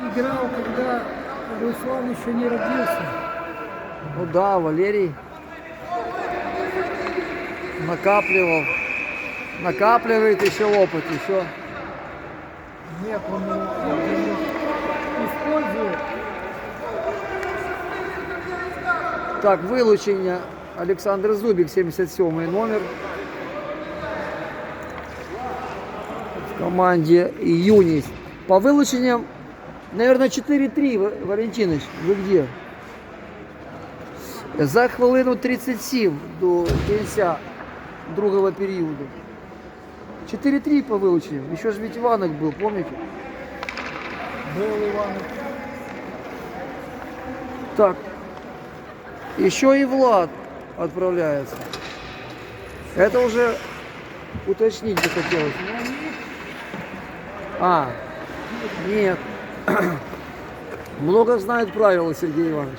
Играл, когда Руслан еще не родился. Ну да, Валерий накапливал. Накапливает еще опыт, еще. Нет, он его использует. Так, вилучення Олександр Зубик, 77 номер. В команде Юність. По вилученням, наверное, 4-3, Ва- Валентинович, ви где? За хвилину 37 до кінця другого періоду. 4-3 по вилученням. Еще же ведь Иванок был, помните? Был Иван. Так, еще и Влад отправляется. Это уже уточнить бы хотелось. А, нет. Много знает правила Сергей Иванович.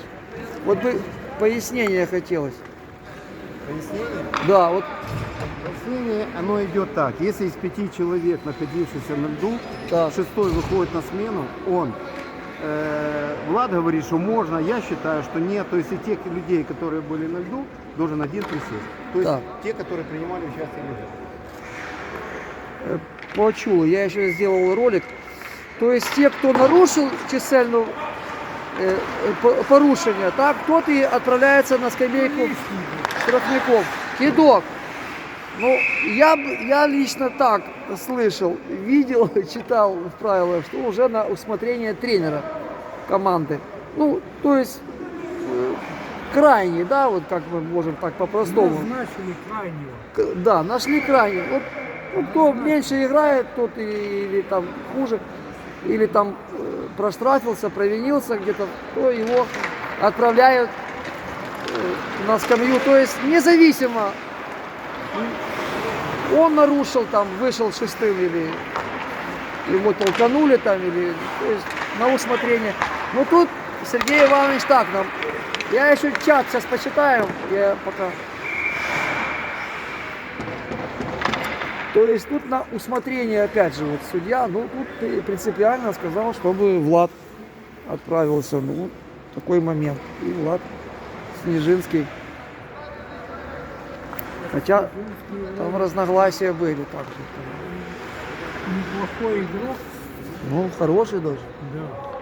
Вот бы пояснение хотелось. Пояснение? Да, вот Пояснение, оно идет так. Если из пяти человек, находившихся на льду, так. шестой выходит на смену, он, э, Влад говорит, что можно, я считаю, что нет. То есть и тех людей, которые были на льду, должен один присесть. То есть Так. те, которые принимали участие в льду. Почула, я еще сделал ролик. То есть те, кто нарушил чисельну е, е, по- порушення, так, тот и отправляется на скамейку штрафников. Кидок. Ну, я, я лично так слышал, видел, читал в правилах, что уже на усмотрение тренера команды. Ну, то есть э, крайний, да, вот как мы можем так по-простому. Назначили крайнего. Да, нашли крайне. Вот, ну, кто меньше играет, тот и- или там хуже, или там э, проштрафился, провинился где-то, то его отправляют э, на скамью. То есть независимо, он нарушил там, вышел шестым или его толканули там, или то есть на усмотрение. Но тут Сергей Иванович так нам. Я еще чат сейчас почитаю, я пока То есть тут на усмотрение, опять же, вот судья, ну тут принципиально сказал, чтобы Влад отправился. Ну, такой момент. И Влад Снежинский. Хотя там разногласия были также. Неплохой игрок. Ну, хороший даже. Да.